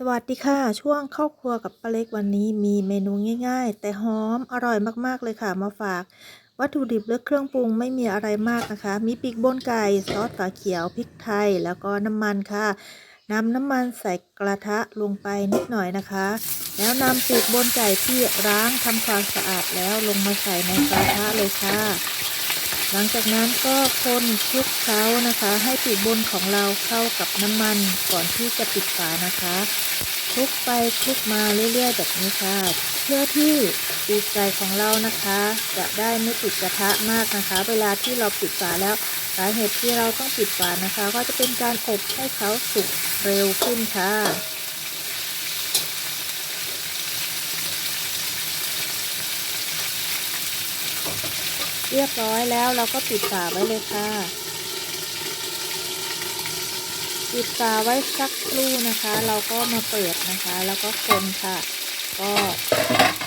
สวัสดีค่ะ ช่วงเข้าครัวกับป้าเล็กวันนี้มีเมนูง่าย ๆ แต่หอมอร่อยมากๆเลยค่ะมาฝาก วัตถุดิบและเครื่องปรุงไม่มีอะไรมากนะคะ มีปีกบนไก่ซอสฝาเขียวพริกไทย แล้วก็น้ำมันค่ะนำน้ำมันใส่กระทะลงไปนิดหน่อยนะคะ แล้วนำปีกบนไก่ที่ล้างทำความสะอาดแล้วลงมาใส่ในกระทะเลยค่ะ หลังจากนั้นก็คนคลุกเคล้านะคะ ให้ปีกบนของเราเข้ากับน้ำมันก่อนที่จะปิดฝานะคะคลุกไปคลุกมาเรื่อยๆแบบนี้ค่ะ เพื่อที่ปีกไก่ของเรานะคะ จะได้ไม่ติดกระทะมากนะคะ เวลาที่เราปิดฝาแล้วสาเหตุที่เราต้องปิดฝานะคะ ก็จะเป็นการอบให้เขาสุกเร็วขึ้นค่ะ เรียบร้อยแล้วเราก็ปิดฝาไว้เลยค่ะ ปิดฝาไว้สักครู่นะคะ เราก็มาเปิดนะคะ แล้วก็คนค่ะ ก็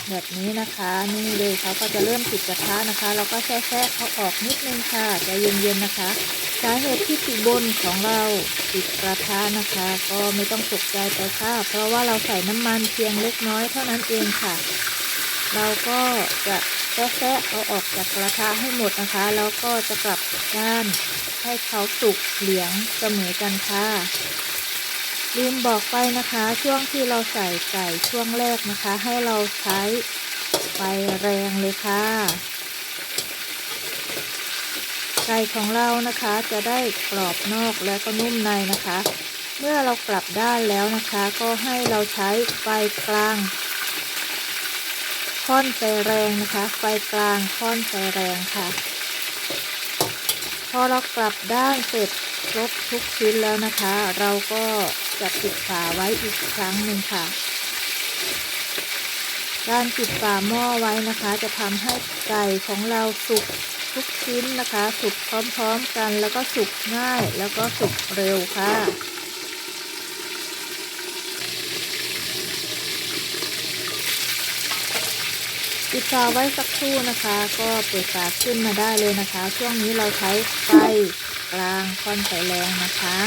แบบนี้นะคะ นี่เลยเขาก็จะเริ่มติดกระทะนะคะ เราก็แช่แช่เขาออกนิดนึงค่ะใจเย็นๆนะคะสาเหตุที่ติดบนของเราติดกระทะนะคะ ก็ไม่ต้องตกใจไปค่ะเพราะว่าเราใส่น้ำมันเพียงเล็กน้อยเท่านั้นเองค่ะ เราก็จะ แซะเอาออกจากกระทะให้หมดนะคะ แล้วก็จะกลับด้านให้เขาสุกเหลืองเสมอกันค่ะ ลืมบอกไปนะคะ ช่วงที่เราใส่ไก่ช่วงแรกนะคะ ให้เราใช้ไฟแรงเลยค่ะ ไก่ของเรานะคะจะได้กรอบนอกและก็นุ่มในนะคะ เมื่อเรากลับด้านแล้วนะคะ ก็ให้เราใช้ไฟกลาง ค่อนไฟแรงนะคะ ไฟกลางค่อนไฟแรงค่ะ พอเรากลับด้านเสร็จครบทุกชิ้นแล้วนะคะ เราก็จะปิดฝาไว้อีกครั้งหนึ่งค่ะ การปิดฝาหม้อไว้นะคะ จะทำให้ไก่ของเราสุกทุกชิ้นนะคะ สุกพร้อมๆกันแล้วก็สุกง่ายแล้วก็สุกเร็วค่ะ ปิดฝาไว้สักครู่นะคะ ก็เปิดฝาขึ้นมาได้เลยนะคะ ช่วงนี้เราใช้ไฟกลางค่อนไฟแรงนะคะ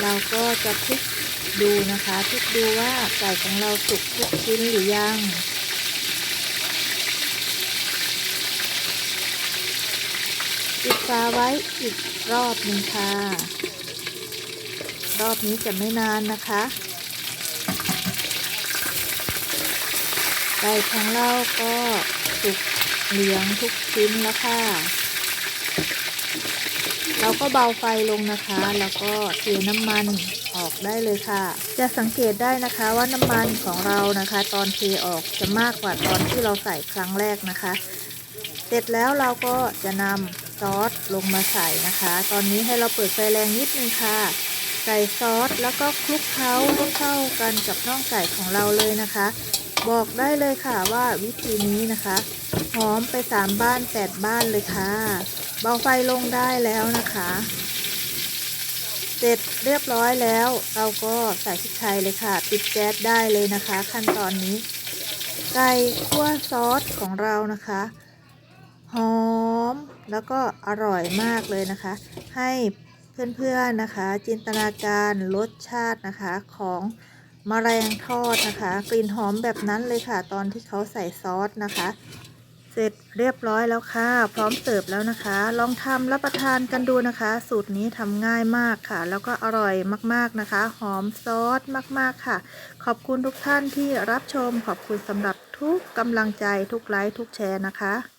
เราก็จะพลิกดูนะคะพลิกดูว่าไก่ของเราสุกทุกชิ้นหรือยังปิดฝาไว้อีกรอบหนึ่งค่ะ รอบนี้จะไม่นานนะคะ ไก่ของเราก็สุกเหลืองทุกชิ้นแล้วค่ะ เราก็เบาไฟลงนะคะ แล้วก็เทน้ำมันออกได้เลยค่ะ จะสังเกตได้นะคะว่าน้ำมันของเรานะคะ ตอนเทออกจะมากกว่าตอนที่เราใส่ครั้งแรกนะคะ เสร็จแล้วเราก็จะนำซอสลงมาใส่นะคะ ตอนนี้ให้เราเปิดไฟแรงนิดนึงค่ะ ใส่ซอสแล้วก็คลุกเคล้าให้เข้ากันกับน่องไก่ของเราเลยนะคะ บอกได้เลยค่ะว่าวิธีนี้นะคะหอมไปสามบ้านแปดบ้านเลยค่ะ เบาไฟลงได้แล้วนะคะ เสร็จเรียบร้อยแล้ว เราก็ใส่พริกไทยเลยค่ะ ปิดแก๊สได้เลยนะคะ ขั้นตอนนี้ ไก่คั่วซอสของเรานะคะหอมแล้วก็อร่อยมากเลยนะคะ ให้เพื่อนๆนะคะ จินตนาการรสชาตินะคะของ มแมลงทอดนะคะ กลิ่นหอมแบบนั้นเลยค่ะ ตอนที่เขาใส่ซอสนะคะ เสร็จเรียบร้อยแล้วค่ะ พร้อมเสิร์ฟแล้วนะคะ ลองทำรับประทานกันดูนะคะ สูตรนี้ทำง่ายมากค่ะ แล้วก็อร่อยมากๆนะคะ หอมซอสมากๆค่ะ ขอบคุณทุกท่านที่รับชม ขอบคุณสำหรับทุกกำลังใจทุกไลค์ทุกแชร์นะคะ